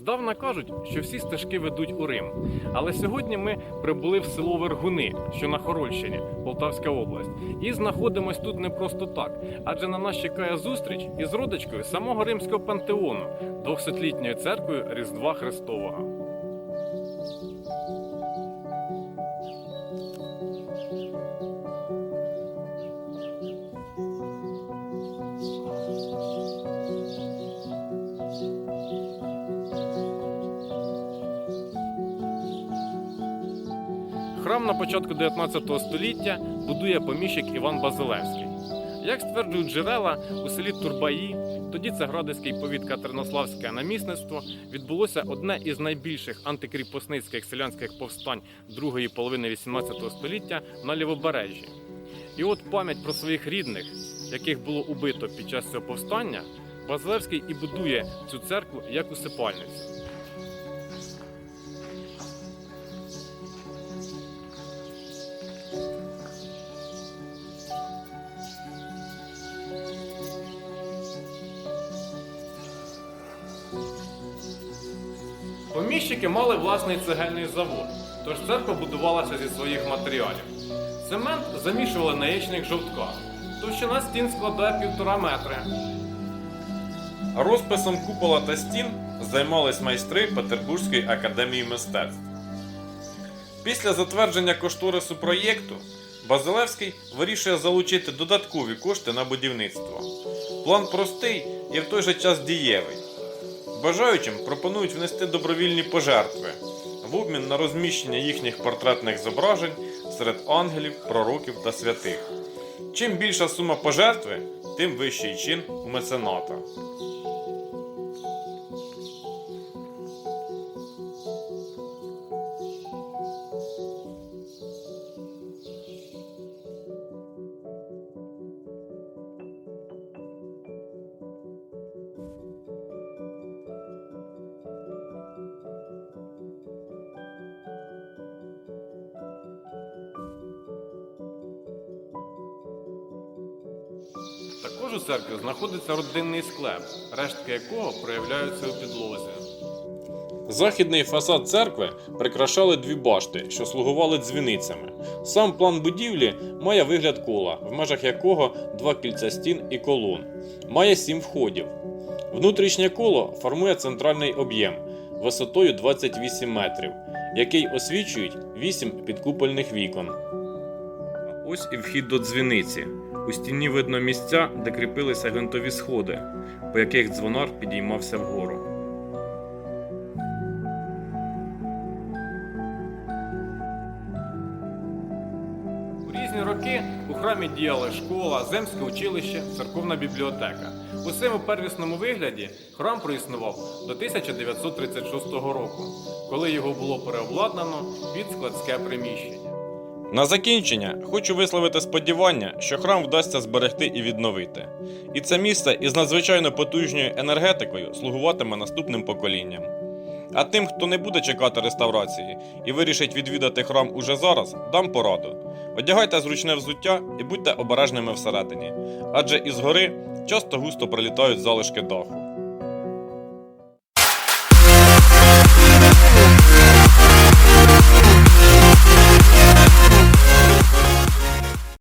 Здавна кажуть, що всі стежки ведуть у Рим. Але сьогодні ми прибули в село Вергуни, що на Хорольщині, Полтавська область, і знаходимось тут не просто так, адже на нас чекає зустріч із родичкою самого римського пантеону, двохсотлітньою церквою Різдва Христового. Храм на початку 19 століття будує поміщик Іван Базилевський. Як стверджують джерела, у селі Турбаї, тоді це Градиський повіт Катеринославське намісництво, відбулося одне із найбільших антикріпосницьких селянських повстань другої половини 18 століття на лівобережжі. І от пам'ять про своїх рідних, яких було убито під час цього повстання, Базилевський і будує цю церкву як усипальницю. Поміщики мали власний цегельний завод, тож церква будувалася зі своїх матеріалів. Цемент замішували на яєчних жовтках. Товщина стін складає півтора метри. Розписом купола та стін займались майстри Петербурзької академії мистецтв. Після затвердження кошторису проєкту Базилевський вирішує залучити додаткові кошти на будівництво. План простий і в той же час дієвий. Бажаючим пропонують внести добровільні пожертви в обмін на розміщення їхніх портретних зображень серед ангелів, пророків та святих. Чим більша сума пожертви, тим вищий чин мецената. Також у церкві знаходиться родинний склеп, рештки якого проявляються у підлозі. Західний фасад церкви прикрашали дві башти, що слугували дзвіницями. Сам план будівлі має вигляд кола, в межах якого два кільця стін і колон. Має сім входів. Внутрішнє коло формує центральний об'єм висотою 28 метрів, який освічують 8 підкупольних вікон. Ось і вхід до дзвіниці. У стіні видно місця, де кріпилися гвинтові сходи, по яких дзвонар підіймався вгору. У різні роки у храмі діяли школа, земське училище, церковна бібліотека. У своєму первісному вигляді храм проіснував до 1936 року, коли його було переобладнано під складське приміщення. На закінчення хочу висловити сподівання, що храм вдасться зберегти і відновити. І це місце із надзвичайно потужною енергетикою слугуватиме наступним поколінням. А тим, хто не буде чекати реставрації і вирішить відвідати храм уже зараз, дам пораду. Одягайте зручне взуття і будьте обережними всередині, адже із гори часто густо прилітають залишки даху.